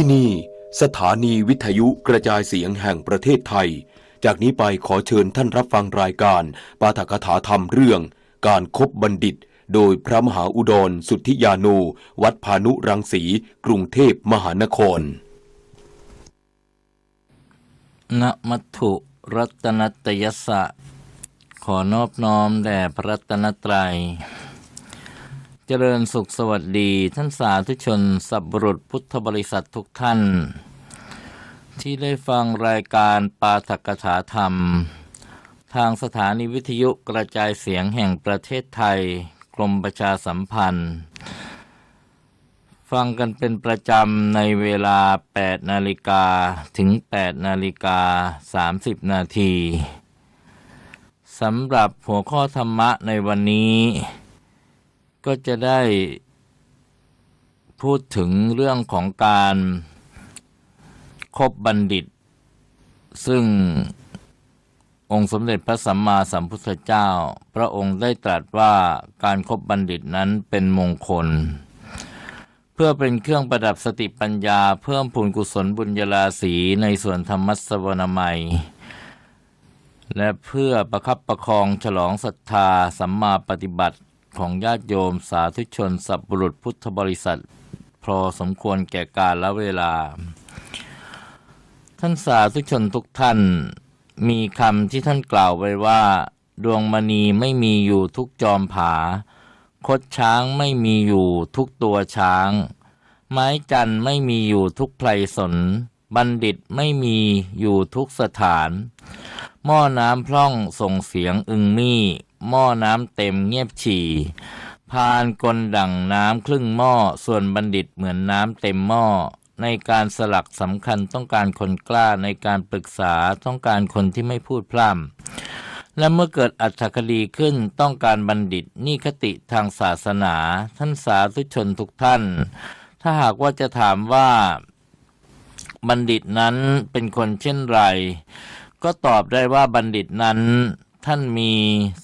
ที่นี่สถานีวิทยุกระจายเสียงแห่งประเทศไทย จากนี้ไปขอเชิญท่านรับฟังรายการปาฐกถาธรรมเรื่อง การคบบัณฑิต โดยพระมหาอุดรสุทธิยานู วัดพานุรังสี กรุงเทพมหานครณมัตถุรัตนตยสสะ ขอนอบน้อมแด่พระรัตนตรัย เจริญสุขสวัสดี ท่านสาธุชน สับุรุษพุทธบริษัททุกท่าน ที่ได้ฟังรายการปาฐกถาธรรม ทางสถานีวิทยุกระจายเสียงแห่งประเทศไทย กรมประชาสัมพันธ์ ฟังกันเป็นประจำในเวลา 8 นาฬิกาถึง 8 นาฬิกา 30 นาทีสำหรับหัวข้อธรรมะในวันนี้ ก็จะได้พูดถึงเรื่องของการคบบัณฑิต ซึ่งองค์สมเด็จพระสัมมาสัมพุทธเจ้า พระองค์ได้ตรัสว่าการคบบัณฑิตนั้นเป็นมงคล เพื่อเป็นเครื่องประดับสติปัญญา เพิ่มพูนกุศลบุญญาราศีในส่วนธรรมัสวนามัย และเพื่อประคับประคองฉลองศรัทธาสัมมาปฏิบัติ ของญาติโยมสาธุชนสัพบุรุษพุทธบริษัท พอสมควรแก่กาลและเวลา ท่านสาธุชนทุกท่าน มีคำที่ท่านกล่าวไว้ว่า ดวงมณีไม่มีอยู่ทุกจอมผา คดช้างไม่มีอยู่ทุกตัวช้าง ไม้จันไม่มีอยู่ทุกไพรสน บัณฑิตไม่มีอยู่ทุกสถาน หม้อน้ำพร่องส่งเสียงอึงมี่หม้อน้ำเต็มเงียบฉี่พานกลดั่งน้ำครึ่งหม้อส่วนบัณฑิตเหมือนน้ำเต็มหม้อในการสลักสำคัญต้องการคนกล้าในการปรึกษาต้องการคนที่ไม่พูดพร่ำและเมื่อเกิดอัตถคดีขึ้นต้องการบัณฑิตนี่คติทางศาสนา ท่านสาธุชนทุกท่าน ถ้าหากว่าจะถามว่า บัณฑิตนั้นเป็นคนเช่นไร ก็ตอบได้ว่าบัณฑิตนั้นท่านมี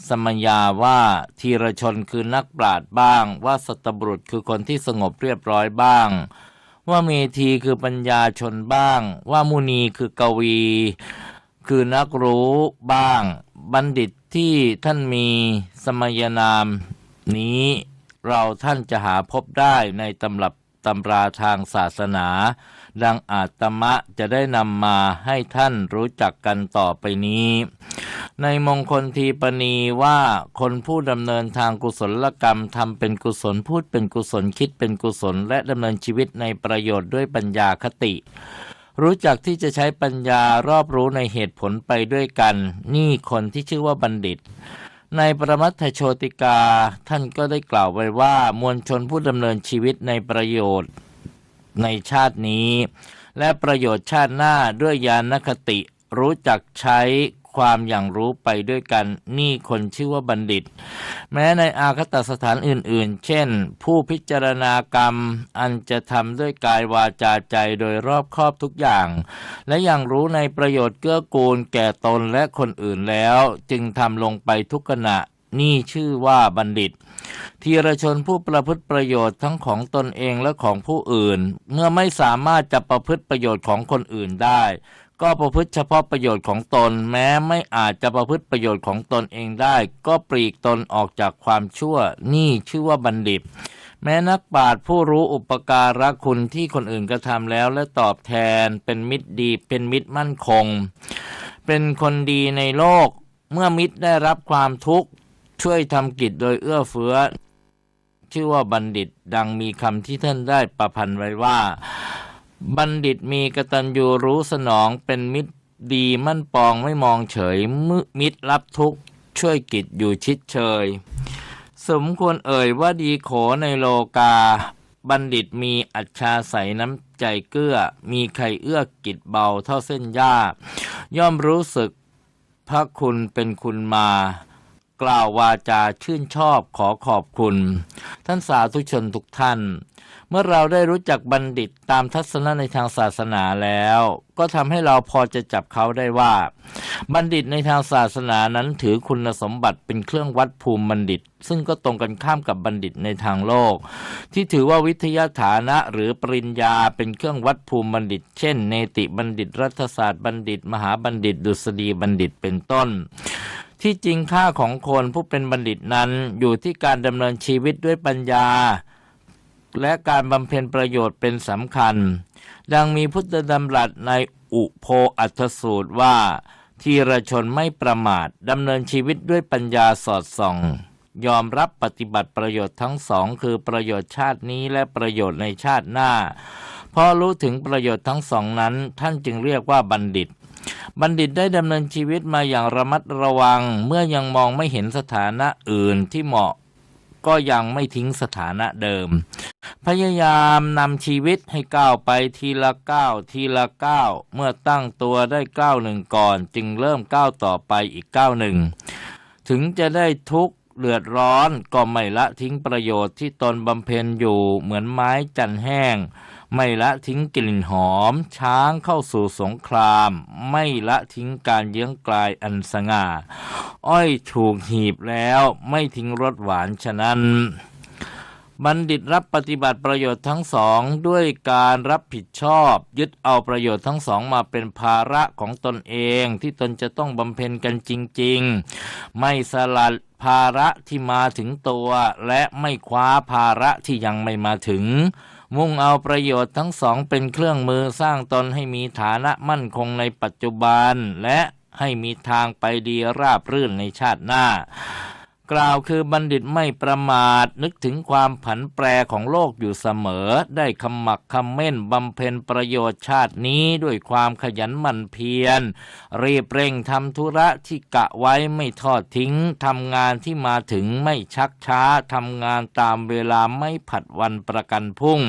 สมญาว่าทีรชนคือนักปราชญ์บ้าง ว่าสัตบุรุษคือคนที่สงบเรียบร้อยบ้าง ว่าเมธีคือปัญญาชนบ้าง ว่ามุนีคือกวี คือนักรู้บ้าง บัณฑิตที่ท่านมีสมญานามนี้เราท่านจะหาพบได้ในตำรับตำราทางศาสนา ดังอาตมะจะได้นำมาให้ท่านรู้จักกันต่อไปนี้ ในมงคลทีปณีว่าคนผู้ดำเนินทางกุศลกรรมทำเป็นกุศลพูดเป็นกุศลคิดเป็นกุศล และดำเนินชีวิตในประโยชน์ด้วยปัญญาคติรู้จักที่จะใช้ปัญญารอบรู้ในเหตุผลไปด้วยกัน นี่คนที่ชื่อว่าบัณฑิต ในประมัทโชติกา ท่านก็ได้กล่าวไว้ว่ามวลชนผู้ดำเนินชีวิตในประโยชน์ ในชาตินี้ และประโยชน์ชาติหน้าด้วยญาณคติ รู้จักใช้ความอย่างรู้ไปด้วยกันนี่คนชื่อว่าบัณฑิต แม้ในอาคตสถานอื่นๆ เช่น ผู้พิจารณากรรมอันจะทำด้วยกายวาจาใจโดยรอบครอบทุกอย่าง และอยังรู้ในประโยชน์เกื้อกูลแก่ตนและคนอื่นแล้ว จึงทำลงไปทุกขณะนี่ชื่อว่าบัณฑิต ทีรชนผู้ประพฤติประโยชน์ทั้งของตนเองและของผู้อื่น เมื่อไม่สามารถจะประพฤติประโยชน์ของคนอื่นได้ ก็ประพฤติเฉพาะประโยชน์ของตน แม้ไม่อาจจะประพฤติประโยชน์ของตนเองได้ ก็ปลีกตนออกจากความชั่ว นี่ชื่อว่าบัณฑิตแม้นักปราชญ์ผู้รู้อุปการะคุณที่คนอื่นกระทำแล้วและตอบแทนเป็นมิตรดีเป็นมิตรมั่นคง เป็นคนดีในโลก เมื่อมิตรได้รับความทุกข์ ช่วยทำกิจโดยเอื้อเฟื้อ ชื่อว่าบัณฑิตดังมีคำที่ท่านได้ประพันธ์ไว้ว่า บัณฑิตมีกตัญญูรู้สนองเป็นมิตรดีมั่นปองไม่มองเฉยมืมิตรรับทุกช่วยกิจอยู่ชิดเชย สมควรเอ่ยว่าดีโขในโลกา บัณฑิตมีอัจฉาใสน้ำใจเกื้อ มีใครเอื้อกิจเบาเท่าเส้นหญ้า ย่อมรู้สึกพระคุณเป็นคุณมา กล่าววาจาชื่นชอบขอขอบคุณ ท่านสาธุชนทุกท่าน เมื่อเราได้รู้จักบัณฑิตตามทัศนะในทางศาสนาแล้ว ก็ทำให้เราพอจะจับเขาได้ว่า บัณฑิตในทางศาสนานั้นถือคุณสมบัติเป็นเครื่องวัดภูมิบัณฑิต ซึ่งก็ตรงกันข้ามกับบัณฑิตในทางโลก ที่ถือว่าวิทยาฐานะหรือปริญญาเป็นเครื่องวัดภูมิบัณฑิต เช่น เนติบัณฑิต รัฐศาสตร์บัณฑิต มหาบัณฑิต ดุษฎีบัณฑิตเป็นต้น ที่จริงค่าของคนผู้เป็นบัณฑิตนั้นอยู่ที่การดำเนินชีวิตด้วยปัญญา และการบำเพ็ญประโยชน์เป็นสำคัญ ดังมีพุทธดำรัสในอุโพอัตสูตรว่า ทีรชนไม่ประมาทดำเนินชีวิตด้วยปัญญาสอดส่อง ยอมรับปฏิบัติประโยชน์ทั้งสอง คือประโยชน์ชาตินี้และประโยชน์ในชาติหน้าพอรู้ถึงประโยชน์ทั้งสองนั้น ท่านจึงเรียกว่าบัณฑิต บัณฑิตได้ดำเนินชีวิตมาอย่างระมัดระวัง เมื่อยังมองไม่เห็นสถานะอื่นที่เหมาะก็ยังไม่ทิ้งสถานะเดิม พยายามนำชีวิตให้ก้าวไปทีละก้าวทีละก้าวเมื่อตั้งตัวได้ก้าวหนึ่งก่อน จึงเริ่มก้าวต่อไปอีกก้าวหนึ่ง ถึงจะได้ทุกข์เดือดร้อนก็ไม่ละทิ้งประโยชน์ที่ตนบำเพ็ญอยู่เหมือนไม้จันแห้ง ไม่ละทิ้งกลิ่นหอม ช้างเข้าสู่สงคราม ไม่ละทิ้งการเยื้องกลายอันสง่า อ้อยถูกหีบแล้วไม่ทิ้งรสหวานฉะนั้น บัณฑิตรับปฏิบัติประโยชน์ทั้งสองด้วยการรับผิดชอบ ยึดเอาประโยชน์ทั้งสองมาเป็นภาระของตนเองที่ตนจะต้องบำเพ็ญกันจริง ๆ ไม่สลัดภาระที่มาถึงตัว และไม่คว้าภาระที่ยังไม่มาถึง มุ่งเอาประโยชน์ทั้งสองเป็นเครื่องมือสร้างตนให้มีฐานะมั่นคงในปัจจุบัน และให้มีทางไปดีราบรื่นในชาติหน้า กล่าวคือบัณฑิตไม่ประมาทนึกถึงความผันแปรของโลกอยู่เสมอ ได้คำหมักคำเม่นบำเพ็ญประโยชน์ชาตินี้ด้วยความขยันหมั่นเพียร รีบเร่งทำธุระที่กะไว้ไม่ทอดทิ้งทำงานที่มาถึงไม่ชักช้าทำงานตามเวลาไม่ผัดวันประกันพุ่ง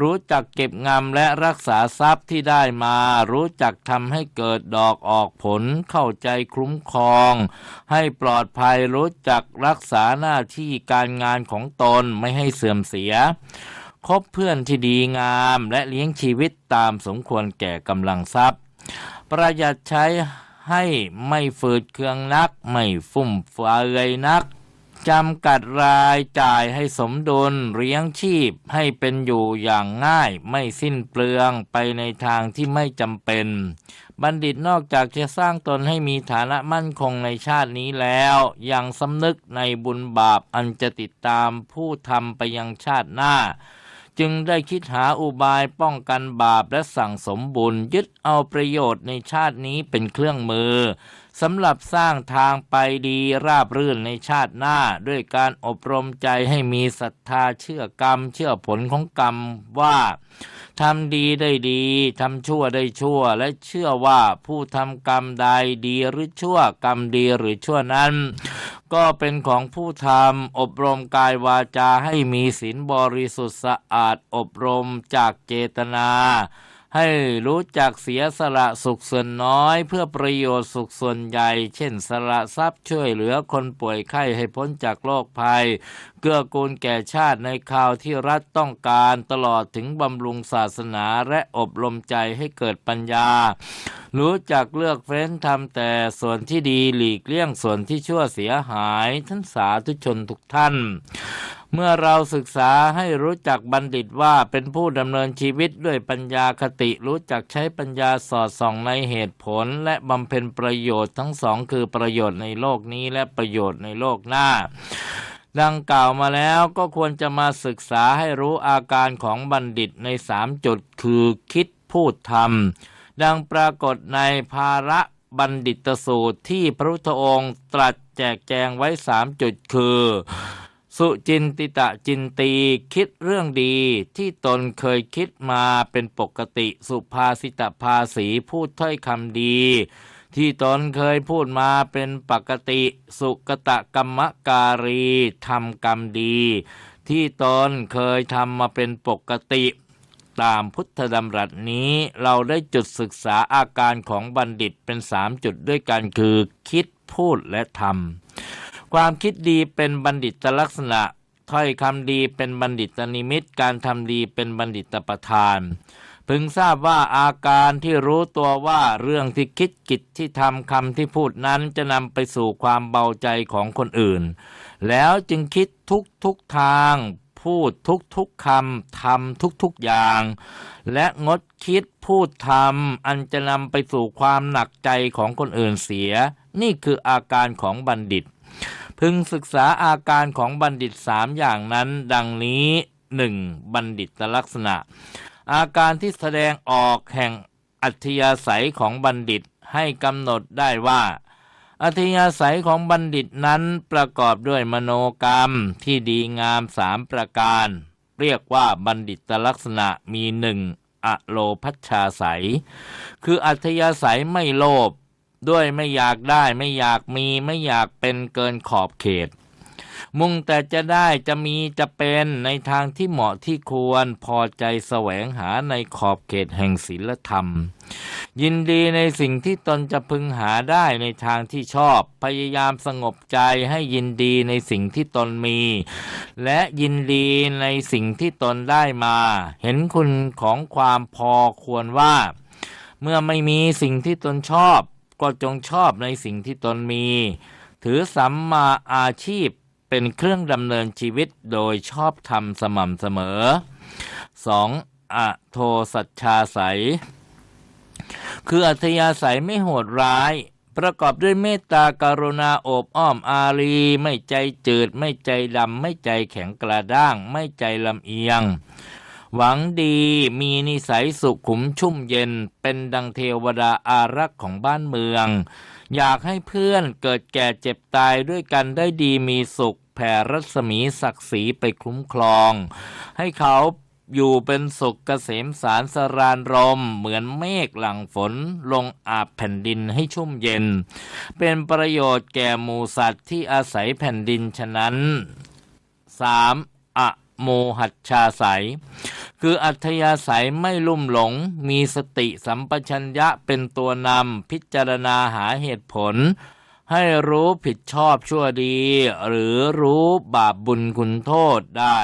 รู้จักเก็บงำและรักษาทรัพย์ที่ได้มา รู้จักทำให้เกิดดอกออกผลเข้าใจคุ้มครอง ให้ปลอดภัยรู้จักรักษาหน้าที่การงานของตนไม่ให้เสื่อมเสีย คบเพื่อนที่ดีงามและเลี้ยงชีวิตตามสมควรแก่กำลังทรัพย์ ประหยัดใช้ให้ไม่ฝืดเคืองนัก ไม่ฟุ่มเฟือยนักจำกัดรายจ่ายให้สมดุลเลี้ยงชีพให้เป็นอยู่อย่างง่ายไม่สิ้นเปลืองไปในทางที่ไม่จำเป็น บัณฑิตนอกจากจะสร้างตนให้มีฐานะมั่นคงในชาตินี้แล้ว ยังสำนึกในบุญบาปอันจะติดตามผู้ทำไปยังชาติหน้า จึงได้คิดหาอุบายป้องกันบาปและสั่งสมบุญยึดเอาประโยชน์ในชาตินี้เป็นเครื่องมือ สำหรับสร้างทางไปดีราบรื่นในชาติหน้า ด้วยการอบรมใจให้มีศรัทธาเชื่อกรรม เชื่อผลของกรรมว่าทำดีได้ดีทำชั่วได้ชั่ว และเชื่อว่าผู้ทำกรรมใดดีหรือชั่วกรรมดีหรือชั่วนั้น ก็เป็นของผู้ทำอบรมกายวาจาให้มีศีลบริสุทธิ์สะอาดอบรมจากเจตนา ให้รู้จักเสียสละสุขส่วนน้อย เพื่อประโยชน์สุขส่วนใหญ่ เช่นสละทรัพย์ช่วยเหลือคนป่วยไข้ให้พ้นจากโรคภัย เกื้อกูลแก่ชาติในคราวที่รัฐต้องการตลอดถึงบำรุงศาสนาและอบรมใจให้เกิดปัญญา รู้จักเลือกเฟ้นทำแต่ส่วนที่ดีหลีกเลี่ยงส่วนที่ชั่วเสียหายท่านสาธุชนทุกท่าน เมื่อเราศึกษาให้รู้จักบัณฑิตว่าเป็นผู้ดำเนินชีวิตด้วยปัญญาคติรู้จักใช้ปัญญาสอดส่องในเหตุผล และบำเพ็ญประโยชน์ทั้งสองคือประโยชน์ในโลกนี้และประโยชน์ในโลกหน้า ดังกล่าวมาแล้วก็ควรจะมาศึกษาให้รู้อาการของบัณฑิตในสามจุดคือคิดพูดทำดังปรากฏในภาระบัณฑิตสูตรที่พระพุทธองค์ตรัสแจกแจงไว้สามจุดคือ สุจินติตะจินตีคิดเรื่องดีที่ตนเคยคิดมาเป็นปกติสุภาษิตภาษีพูดถ้อยคำดี ที่ตนเคยพูดมาเป็นปกติสุกตะกรรมการีทำกรรมดี ที่ตนเคยทำมาเป็นปกติตามพุทธดำรัสนี้เราได้จุดศึกษาอาการของบัณฑิตเป็นสามจุดด้วยกันคือ คิดพูดและทำ ความคิดดีเป็นบัณฑิตลักษณะ ถ้อยคำดีเป็นบัณฑิตนิมิต การทำดีเป็นบัณฑิตประธาน พึงทราบว่าอาการที่รู้ตัวว่าเรื่องที่คิดกิจที่ทำคำที่พูดนั้นจะนำไปสู่ความเบาใจของคนอื่น แล้วจึงคิดทุกทุกทางพูดทุกทุกคำทำทุกทุกอย่าง และงดคิดพูดทำอันจะนำไปสู่ความหนักใจของคนอื่นเสีย นี่คืออาการของบัณฑิต พึงศึกษาอาการของบัณฑิตสามอย่างนั้น ดังนี้หนึ่งบัณฑิตลักษณะ อาการที่แสดงออกแห่งอัธยาศัยของบัณฑิตให้กำหนดได้ว่าอัธยาศัยของบัณฑิตนั้นประกอบด้วยมโนกรรมที่ดีงามสามประการ เรียกว่าบัณฑิตลักษณะมีหนึ่งอโลพัชชาศัย คืออัธยาศัยไม่โลภ ด้วยไม่อยากได้ไม่อยากมีไม่อยากเป็นเกินขอบเขต มุ่งแต่จะได้จะมีจะเป็นในทางที่เหมาะที่ควรพอใจแสวงหาในขอบเขตแห่งศีลธรรม ยินดีในสิ่งที่ตนจะพึงหาได้ในทางที่ชอบ พยายามสงบใจให้ยินดีในสิ่งที่ตนมี และยินดีในสิ่งที่ตนได้มา เห็นคุณของความพอควรว่า เมื่อไม่มีสิ่งที่ตนชอบ ก็จงชอบในสิ่งที่ตนมี ถือสัมมาอาชีพเป็นเครื่องดำเนินชีวิตโดยชอบธรรมสม่ำเสมอ 2. อโทสัจชาใสยคืออัธยาศัยไม่โหดร้าย ประกอบด้วยเมตตากรุณาโอบอ้อมอารี ไม่ใจจืด ไม่ใจดำ ไม่ใจแข็งกระด้าง ไม่ใจลำเอียง หวังดีมีนิสัยสุขุมชุ่มเย็น เป็นดังเทวดาอารักษ์ของบ้านเมือง อยากให้เพื่อนเกิดแก่เจ็บตายด้วยกันได้ดีมีสุข แผ่รัศมีศักดิ์ศรีไปคุ้มครอง ให้เขาอยู่เป็นสุขเกษมสารสรานรม เหมือนเมฆหลังฝนลงอาบแผ่นดินให้ชุ่มเย็น เป็นประโยชน์แก่หมูสัตว์ที่อาศัยแผ่นดินฉะนั้น 3. อะ โมหัชชาใสยคืออัธยาศัยไม่ลุ่มหลง มีสติสัมปชัญญะเป็นตัวนำพิจารณาหาเหตุผล ให้รู้ผิดชอบชั่วดี หรือรู้บาปบุญคุณโทษได้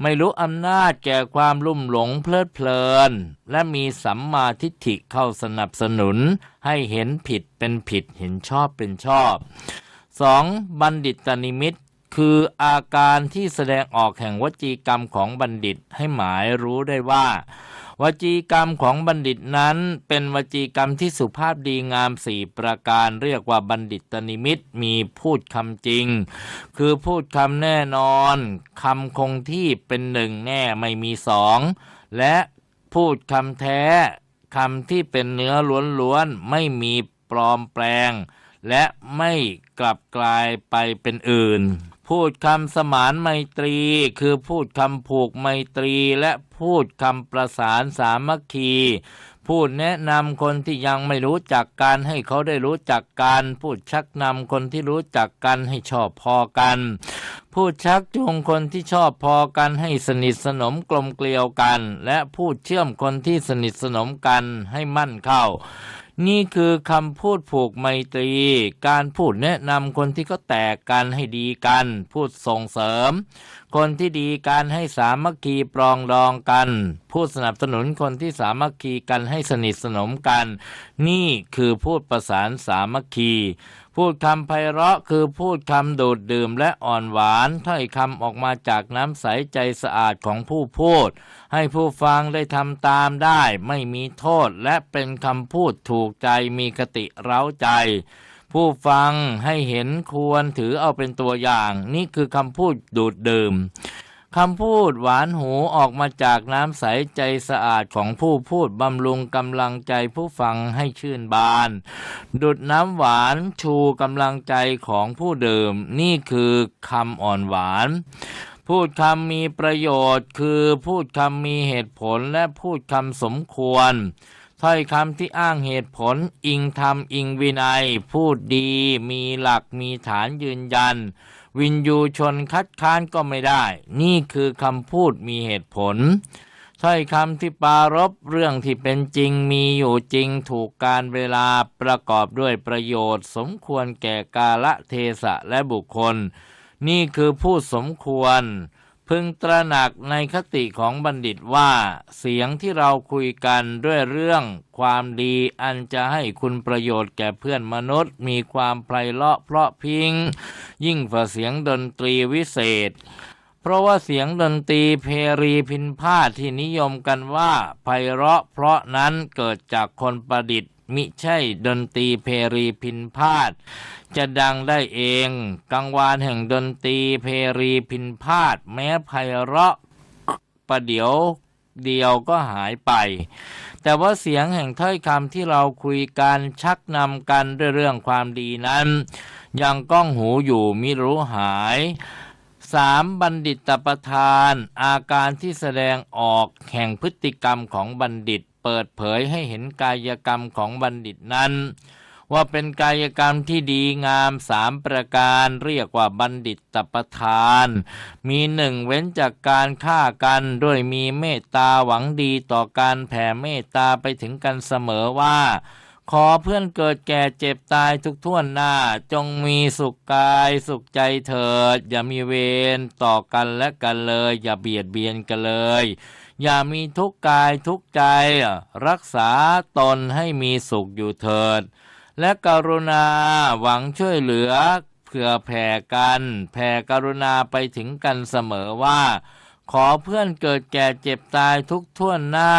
ไม่รู้อำนาจแก่ความลุ่มหลงเพลิดเพลิน และมีสัมมาทิฏฐิเข้าสนับสนุน ให้เห็นผิดเป็นผิดเห็นชอบเป็นชอบ 2. บัณฑิตนิมิต คืออาการที่แสดงออกแห่งวจีกรรมของบัณฑิตให้หมายรู้ได้ว่า วจีกรรมของบัณฑิตนั้นเป็นวจีกรรมที่สุภาพดีงามสี่ประการเรียกว่าบัณฑิตนิมิตมีพูดคำจริง คือพูดคำแน่นอนคำคงที่เป็นหนึ่งแน่ไม่มีสอง และพูดคำแท้คำที่เป็นเนื้อล้วนๆไม่มีปลอมแปลง และไม่กลับกลายไปเป็นอื่น พูดคำสมานไมตรี คือพูดคำผูกไมตรีและพูดคำประสานสามัคคีพูดแนะนำคนที่ยังไม่รู้จักกันให้เขาได้รู้จักกันพูดชักนำคนที่รู้จักกันให้ชอบพอกัน พูดชักจูงคนที่ชอบพอกันให้สนิทสนมกลมเกลียวกัน และพูดเชื่อมคนที่สนิทสนมกันให้มั่นเข้า นี่คือคำพูดผูกไมตรี การพูดแนะนำคนที่เขาแตกกันให้ดีกัน พูดส่งเสริม คนที่ดีกันให้สามัคคีปรองดองกัน พูดสนับสนุนคนที่สามัคคีกันให้สนิทสนมกัน นี่คือพูดประสานสามัคคี พูดคำไพเราะคือพูดคำดูดดื่มและอ่อนหวานถ้อยคำออกมาจากน้ำใสใจสะอาดของผู้พูด ให้ผู้ฟังได้ทำตามได้ ไม่มีโทษและเป็นคำพูดถูกใจมีคติเร้าใจ ผู้ฟังให้เห็นควรถือเอาเป็นตัวอย่าง นี่คือคำพูดดูดดื่ม คำพูดหวานหูออกมาจากน้ำใสใจสะอาดของผู้พูดบำรุงกำลังใจผู้ฟังให้ชื่นบาน ดุดน้ำหวานชูกำลังใจของผู้ดื่ม นี่คือคำอ่อนหวาน พูดคำมีประโยชน์คือพูดคำมีเหตุผลและพูดคำสมควรถ้อยคำที่อ้างเหตุผลอิงธรรมอิงวินัย พูดดีมีหลักมีฐานยืนยัน วินยูชนคัดค้านก็ไม่ได้ นี่คือคำพูดมีเหตุผลถ้อยคำที่ปรารบเรื่องที่เป็นจริงมีอยู่จริงถูกการเวลาประกอบด้วยประโยชน์ สมควรแก่กาละเทศะและบุคคล นี่คือผู้สมควร พึงตระหนักในคติของบัณฑิตว่า เสียงที่เราคุยกันด้วยเรื่องความดีอันจะให้คุณประโยชน์แก่เพื่อนมนุษย์ มีความไพเราะเพราะพิง ยิ่งกว่าเสียงดนตรีวิเศษ เพราะว่าเสียงดนตรีเพรีพินพาทที่นิยมกันว่าไพเราะเพราะนั้นเกิดจากคนประดิษฐ์มิใช่ดนตรีเพรีพินพาท จะดังได้เอง กังวานแห่งดนตรีเพรีพินพาทแม้ไพเราะประเดี๋ยวเดียวก็หายไป แต่ว่าเสียงแห่งถ้อยคำที่เราคุยกันชักนำกันด้วยเรื่องความดีนั้น ยังก้องหูอยู่มิรู้หายสามบัณฑิตประธาน อาการที่แสดงออกแห่งพฤติกรรมของบัณฑิต เปิดเผยให้เห็นกายกรรมของบัณฑิตนั้น ว่าเป็นกายกรรมที่ดีงามสามประการเรียกว่าบัณฑิตตประธาน มีหนึ่งเว้นจากการฆ่ากันด้วยมีเมตตาหวังดีต่อการแผ่เมตตาไปถึงกันเสมอว่า ขอเพื่อนเกิดแก่เจ็บตายทุกท่วนหน้า จงมีสุขกายสุขใจเถิด อย่ามีเวรต่อกันและกันเลย อย่าเบียดเบียนกันเลยอย่ามีทุกกายทุกใจ รักษาตนให้มีสุขอยู่เถิด และกรุณาหวังช่วยเหลือเพื่อแผ่กัน แผ่กรุณาไปถึงกันเสมอว่า ขอเพื่อนเกิดแก่เจ็บตายทุกท่วนหน้า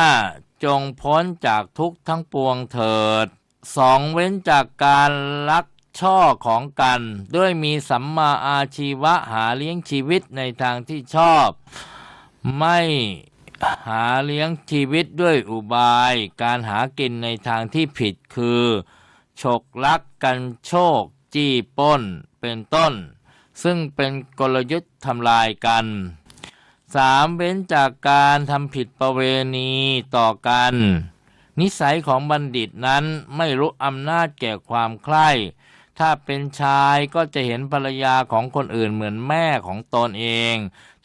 จงพ้นจากทุกทั้งปวงเถิดสองเว้นจากการลักช่อของกัน ด้วยมีสัมมาอาชีวะหาเลี้ยงชีวิตในทางที่ชอบ ไม่หาเลี้ยงชีวิตด้วยอุบาย การหากินในทางที่ผิดคือ ฉกลักกันโชค จี้ป้น เป็นต้น ซึ่งเป็นกลยุทธ์ทำลายกันสามเว้นจากการทำผิดประเวณีต่อกัน นิสัยของบัณฑิตนั้นไม่รู้อำนาจแก่ความใคร่ ถ้าเป็นชายก็จะเห็นภรรยาของคนอื่นเหมือนแม่ของตนเอง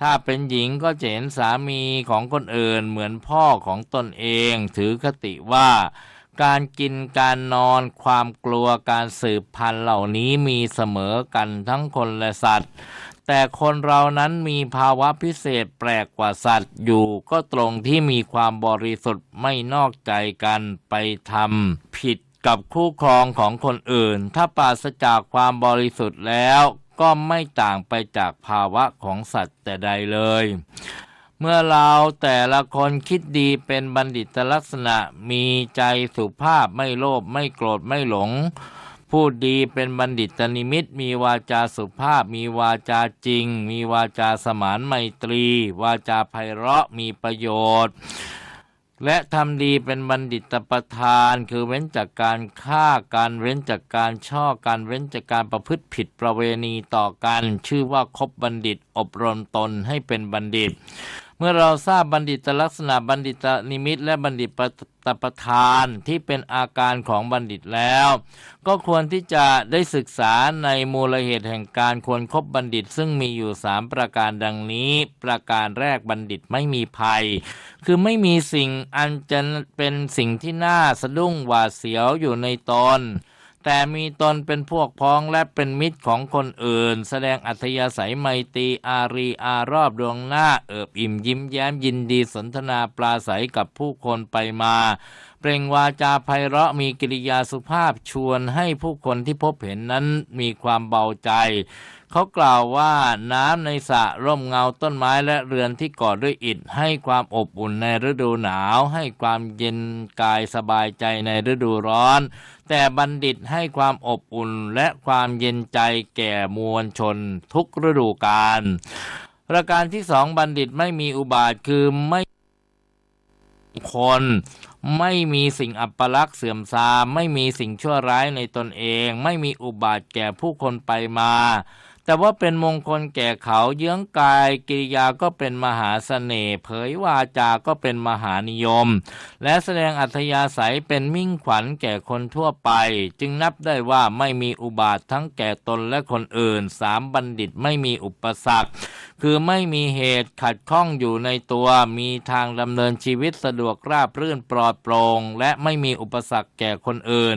ถ้าเป็นหญิงก็จะเห็นสามีของคนอื่นเหมือนพ่อของตนเอง ถือคติว่า การกินการนอนความกลัวการสืบพันธุ์เหล่านี้มีเสมอกันทั้งคนและสัตว์ แต่คนเรานั้นมีภาวะพิเศษแปลกกว่าสัตว์อยู่ ก็ตรงที่มีความบริสุทธิ์ไม่นอกใจกันไปทำผิดกับคู่ครองของคนอื่น ถ้าปราศจากความบริสุทธิ์แล้วก็ไม่ต่างไปจากภาวะของสัตว์แต่ใดเลย เมื่อเราแต่ละคนคิดดีเป็นบัณฑิตลักษณะมีใจสุภาพไม่โลภไม่โกรธไม่หลง พูดดีเป็นบัณฑิตนิมิต มีวาจาสุภาพ มีวาจาจริง มีวาจาสมานไมตรี วาจาไพเราะมีประโยชน์ และทำดีเป็นบัณฑิตประธาน คือเว้นจากการฆ่าการเว้นจากการช่อการเว้นจากการประพฤติผิดประเวณีต่อกัน ชื่อว่าคบบัณฑิตอบรมตนให้เป็นบัณฑิต เมื่อเราทราบบัณฑิตลักษณะบัณฑิตนิมิต และบัณฑิตประประธานที่เป็นอาการของบัณฑิตแล้ว ก็ควรที่จะได้ศึกษาในมูลเหตุแห่งการควรครบบัณฑิต ซึ่งมีอยู่สามประการดังนี้ ประการแรกบัณฑิตไม่มีภัย คือไม่มีสิ่งอันจะเป็นสิ่งที่น่าสะดุ้งหวาดเสียวอยู่ในตน แต่มีตนเป็นพวกพ้องและเป็นมิตรของคนอื่น แสดงอัธยาศัยไมตรีอารีอารอบดวงหน้าเอิบอิ่มยิ้มแย้มยินดีสนทนาปราศัยกับผู้คนไปมา เปล่งวาจาไพเราะมีกิริยาสุภาพชวนให้ผู้คนที่พบเห็นนั้นมีความเบาใจ เขากล่าวว่าน้ำในสระร่มเงาต้นไม้และเรือนที่ก่อด้วยอิฐให้ความอบอุ่นในฤดูหนาว ให้ความเย็นกายสบายใจในฤดูร้อน แต่บัณฑิตให้ความอบอุ่นและความเย็นใจแก่มวลชนทุกฤดูกาลประการที่สองบัณฑิตไม่มีอุบาทคือไม่คนไม่มีสิ่งอัปลักษณ์เสื่อมทราม ไม่มีสิ่งชั่วร้ายในตนเอง ไม่มีอุบาทแก่ผู้คนไปมา แต่ว่าเป็นมงคลแก่เขาเยื้องกายกิริยาก็เป็นมหาเสน่ห์เผยวาจาก็เป็นมหานิยม และแสดงอัธยาศัยเป็นมิ่งขวัญแก่คนทั่วไป จึงนับได้ว่าไม่มีอุบาททั้งแก่ตนและคนอื่นสามบัณฑิตไม่มีอุปสรรคคือไม่มีเหตุขัดข้องอยู่ในตัว มีทางดำเนินชีวิตสะดวกราบรื่นปลอดโปร่งและไม่มีอุปสรรคแก่คนอื่น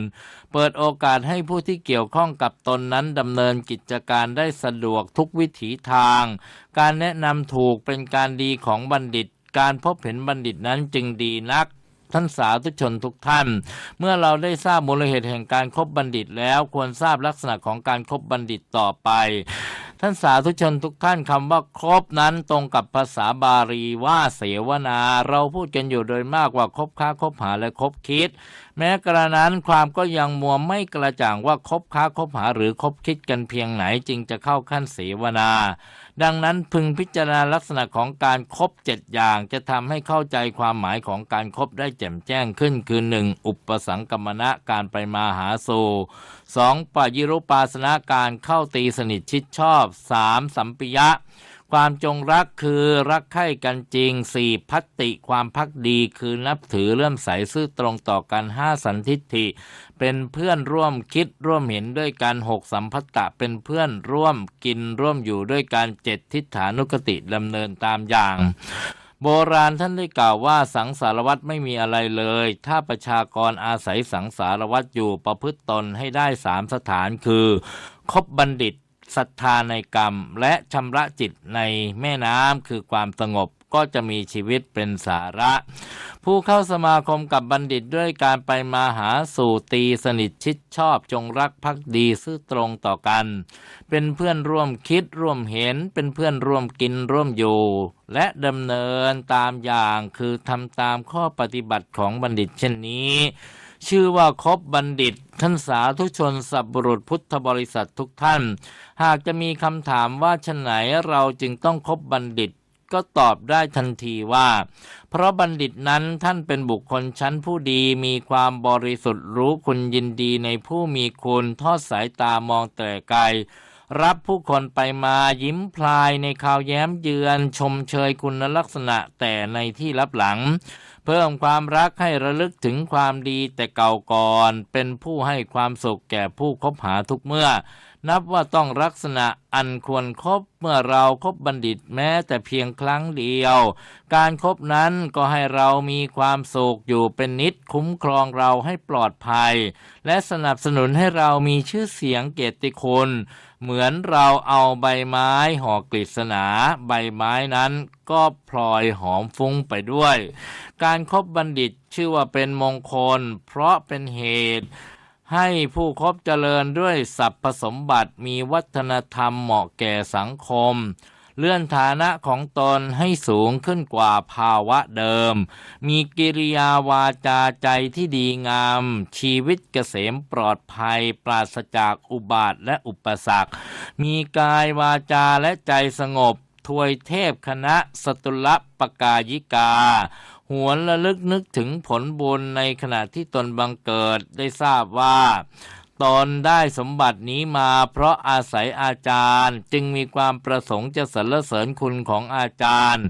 เปิดโอกาสให้ผู้ที่เกี่ยวข้องกับตนนั้นดำเนินกิจการได้สะดวกทุกวิถีทาง การแนะนำถูกเป็นการดีของบัณฑิต การพบเห็นบัณฑิตนั้นจึงดีนักท่านสาธุชนทุกท่าน เมื่อเราได้ทราบมูลเหตุแห่งการครบบัณฑิตแล้วควรทราบลักษณะของการครบบัณฑิตต่อไป ท่านสาธุชนทุกท่านคำว่าครบนั้นตรงกับภาษาบาลีว่าเสวนา เราพูดกันอยู่โดยมากว่าคบค้าคบหาและคบคิด แม้กระนั้นความก็ยังมัวไม่กระจ่างว่าคบค้าคบหาหรือคบคิดกันเพียงไหนจึงจะเข้าขั้นเสวนา ดังนั้นพึงพิจารณาลักษณะของการครบเจ็ดอย่างจะทำให้เข้าใจความหมายของการครบได้แจ่มแจ้งขึ้นคือ 1. อุปสังกมณะการไปมาหาสู่ 2. ปยิรุปาสนาการเข้าตีสนิทชิดชอบ 3. สัมปิยะ ความจงรักคือรักใคร่กันจริง 4. พัตติความพักดีคือนับถือเลื่อมใสซื่อตรงต่อกัน 5. สันทิฏฐิ เป็นเพื่อนร่วมคิดร่วมเห็นด้วยกัน 6. สัมพัตตะเป็นเพื่อนร่วมกินร่วมอยู่ด้วยกัน 7. ทิฏฐานุกติดำเนินตามอย่างโบราณท่านได้กล่าวว่าสังสารวัตรไม่มีอะไรเลย ถ้าประชากรอาศัยสังสารวัตรอยู่ประพฤติตนให้ได้สามสถานคือ คบบัณฑิต ศรัทธาในกรรมและชำระจิตในแม่น้ำคือความสงบก็จะมีชีวิตเป็นสาระ ผู้เข้าสมาคมกับบัณฑิตด้วยการไปมาหาสู่ตีสนิทชิดชอบจงรักภักดีซื่อตรงต่อกัน เป็นเพื่อนร่วมคิดร่วมเห็น เป็นเพื่อนร่วมกินร่วมอยู่ และดำเนินตามอย่างคือทำตามข้อปฏิบัติของบัณฑิตเช่นนี้ ชื่อว่าคบบัณฑิต ท่านสาธุชนสับบุรุษพุทธบริษัททุกท่าน หากจะมีคำถามว่าชนไหนเราจึงต้องคบบัณฑิตก็ตอบได้ทันทีว่า เพราะบัณฑิตนั้นท่านเป็นบุคคลชั้นผู้ดีมีความบริสุทธิ์รู้คุณยินดีในผู้มีคุณทอดสายตามองแต่ไกล รับผู้คนไปมายิ้มพลายในข่าวแย้มเยือน ชมเชยคุณลักษณะแต่ในที่ลับหลัง เพิ่มความรักให้ระลึกถึงความดีแต่เก่าก่อน เป็นผู้ให้ความสุขแก่ผู้คบหาทุกเมื่อ นับว่าต้องลักษณะอันควรครบเมื่อเราครบบัณฑิตแม้แต่เพียงครั้งเดียว การครบนั้นก็ให้เรามีความสุขอยู่เป็นนิดคุ้มครองเราให้ปลอดภัย และสนับสนุนให้เรามีชื่อเสียงเกียรติคุณ เหมือนเราเอาใบไม้ห่อกฤษณา ใบไม้นั้นก็พลอยหอมฟุ้งไปด้วย การครบบัณฑิตชื่อว่าเป็นมงคล เพราะเป็นเหตุให้ผู้คบเจริญด้วยสัพพสมบัติมีวัฒนธรรมเหมาะแก่สังคม เลื่อนฐานะของตนให้สูงขึ้นกว่าภาวะเดิม มีกิริยาวาจาใจที่ดีงาม ชีวิตเกษมปลอดภัย ปราศจากอุบาทและอุปสรรค มีกายวาจาและใจสงบ ทวยเทพคณะสตุลปกายิกาหวนระลึกนึกถึงผลบุญในขณะที่ตนบังเกิดได้ทราบว่า ตนได้สมบัตินี้มาเพราะอาศัยอาจารย์ จึงมีความประสงค์จะสรรเสริญคุณของอาจารย์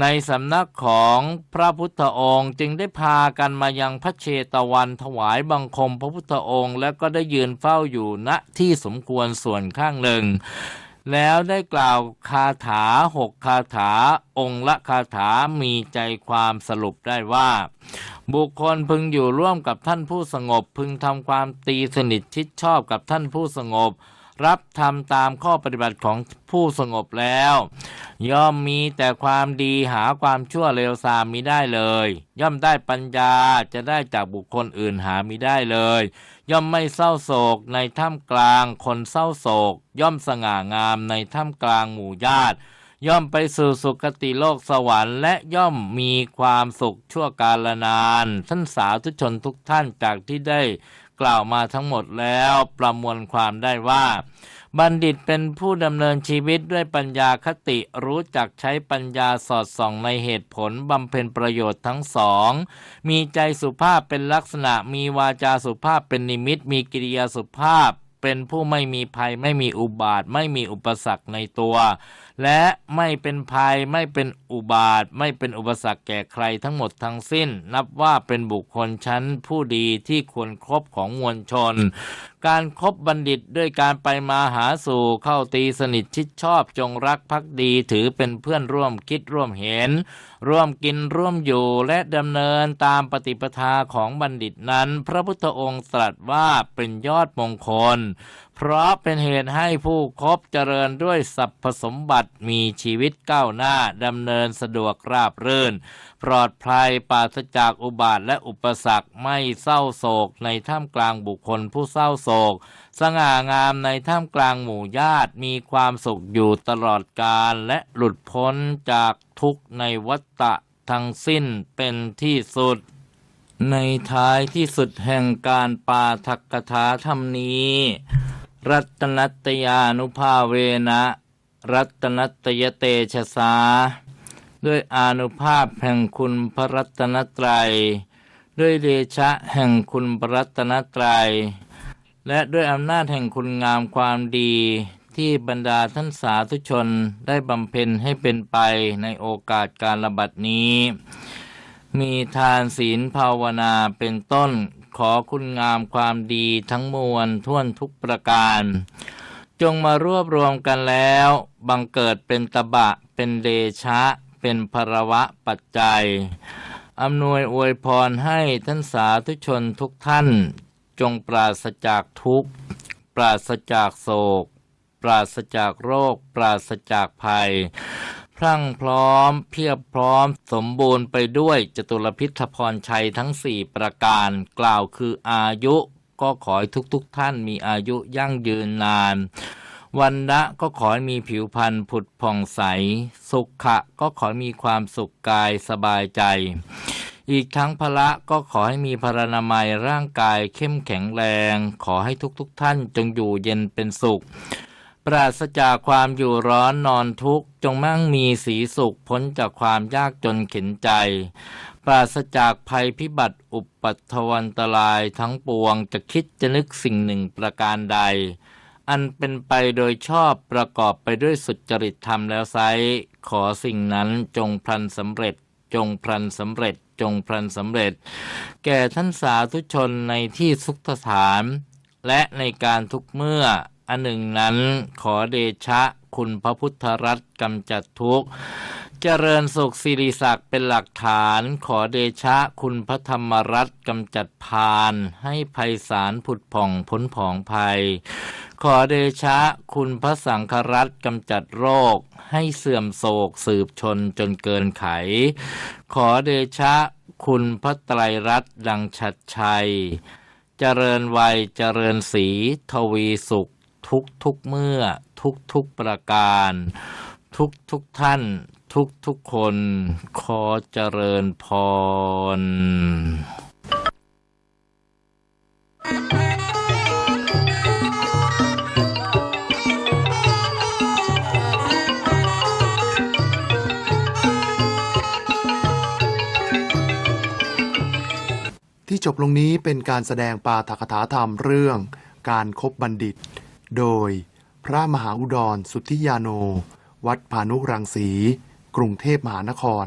ในสำนักของพระพุทธองค์จึงได้พากันมายังพระเชตวันถวายบังคมพระพุทธองค์ และก็ได้ยืนเฝ้าอยู่ณที่สมควรส่วนข้างหนึ่งแล้วได้กล่าวคาถาหกคาถาองค์ละคาถามีใจความสรุปได้ว่า บุคคลพึงอยู่ร่วมกับท่านผู้สงบ พึงทำความตีสนิทชิดชอบกับท่านผู้สงบ รับทำตามข้อปฏิบัติของผู้สงบแล้ว ย่อมมีแต่ความดีหาความชั่วเลวทรามมิได้เลย ย่อมได้ปัญญาจะได้จากบุคคลอื่นหามิได้เลย ย่อมไม่เศร้าโศกในท่ามกลางคนเศร้าโศก ย่อมสง่างามในท่ามกลางหมู่ญาติ ย่อมไปสู่สุคติโลกสวรรค์และย่อมมีความสุขชั่วกาลนาน ท่านสาธุชนทุกท่านจากที่ได้กล่าวมาทั้งหมดแล้วประมวลความได้ว่า บัณฑิตเป็นผู้ดำเนินชีวิตด้วยปัญญาคติรู้จักใช้ปัญญาสอดส่องในเหตุผลบำเพ็ญประโยชน์ทั้งสอง มีใจสุภาพเป็นลักษณะมีวาจาสุภาพเป็นนิมิต มีกิริยาสุภาพ เป็นผู้ไม่มีภัยไม่มีอุบาท ไม่มีอุปสรรคในตัว และไม่เป็นภัยไม่เป็นอุบาทไม่เป็นอุปสรรคแก่ใครทั้งหมดทั้งสิ้น นับว่าเป็นบุคคลชั้นผู้ดีที่ควรครบของมวลชน การครบบัณฑิตด้วยการไปมาหาสู่เข้าตีสนิทชิดชอบจงรักภักดีถือเป็นเพื่อนร่วมคิดร่วมเห็น ร่วมกินร่วมอยู่และดำเนินตามปฏิปทาของบัณฑิตนั้น พระพุทธองค์ตรัสว่าเป็นยอดมงคลเพราะเป็นเหตุให้ผู้คบเจริญด้วยสรรพสมบัติมีชีวิตก้าวหน้าดำเนินินสะดวกราบรื่น ปลอดภัยปราศจากอุบาทและอุปสรรคไม่เศร้าโศกในท่ามกลางบุคคลผู้เศร้าโศก สง่างามในท่ามกลางหมู่ญาติมีความสุขอยู่ตลอดกาลและหลุดพ้นจากทุกข์ในวัฏฏะทั้งสิ้นเป็นที่สุดในท้ายที่สุดแห่งการปาทักกถาธรรมนี้ รัตนัตยานุภาเวนะ รัตนัตยเตชะสา ด้วยอานุภาพแห่งคุณพระรัตนตรัย ด้วยเดชะแห่งคุณพระรัตนตรัย และด้วยอำนาจแห่งคุณงามความดีที่บรรดาท่านสาธุชนได้บำเพ็ญให้เป็นไปในโอกาสการระบัดนี้ มีทานศีลภาวนาเป็นต้นขอคุณงามความดีทั้งมวลท่วนทุกประการ จงมารวบรวมกันแล้ว บังเกิดเป็นตบะเป็นเดชะ เป็นภรวะปัจจัย อำนวยอวยพรให้ท่านสาธุชนทุกท่าน จงปราศจากทุกข์ ปราศจากโศก ปราศจากโรค ปราศจากภัย พรั่งพร้อมเพียบพร้อมสมบูรณ์ไปด้วยจตุรพิธพรชัยทั้งสี่ประการ กล่าวคืออายุก็ขอให้ทุกๆทท่านมีอายุยั่งยืนนาน วันละก็ขอให้มีผิวพรรณผุดผ่องใส สุขะก็ขอให้มีความสุขกายสบายใจ อีกทั้งพละก็ขอให้มีพรรณนามัยร่างกายเข้มแข็งแรง ขอให้ทุกๆทท่านจงอยู่เย็นเป็นสุข ปราศจากความอยู่ร้อนนอนทุกข์จงมั่งมีสีสุขพ้นจากความยากจนเข็นใจ ปราศจากภัยพิบัติอุปัตถวันตรายทั้งปวงจะคิดจะนึกสิ่งหนึ่งประการใด อันเป็นไปโดยชอบประกอบไปด้วยสุจริตธรรมแล้วไซขอสิ่งนั้นจงพลันสำเร็จ จงพลันสำเร็จ จงพลันสำเร็จ แก่ท่านสาธุชนในที่สุขสถาน และในการทุกเมื่อ อันหนึ่งนั้นขอเดชะคุณพระพุทธรัตน์กำจัดทุกข์เจริญสุขสิริศักดิ์เป็นหลักฐาน ขอเดชะคุณพระธรรมรัตน์กำจัดพาน ให้ภัยสารผุดผ่องพ้นผองภัย ขอเดชะคุณพระสังฆรัตน์กำจัดโรค ให้เสื่อมโศกสืบชนจนเกินไข ขอเดชะคุณพระไตรรัตน์ดังชัดชัย เจริญวัยเจริญสีทวีสุข ทุกทุกเมื่อ ทุกทุกประการ ทุกทุกท่าน ทุกทุกคน ขอเจริญพร ที่จบลงนี้เป็นการแสดงปาฐกถาธรรมเรื่อง การคบบัณฑิต โดยพระมหาอุดรสุทธิยาโน วัดพานุรังสี กรุงเทพมหานคร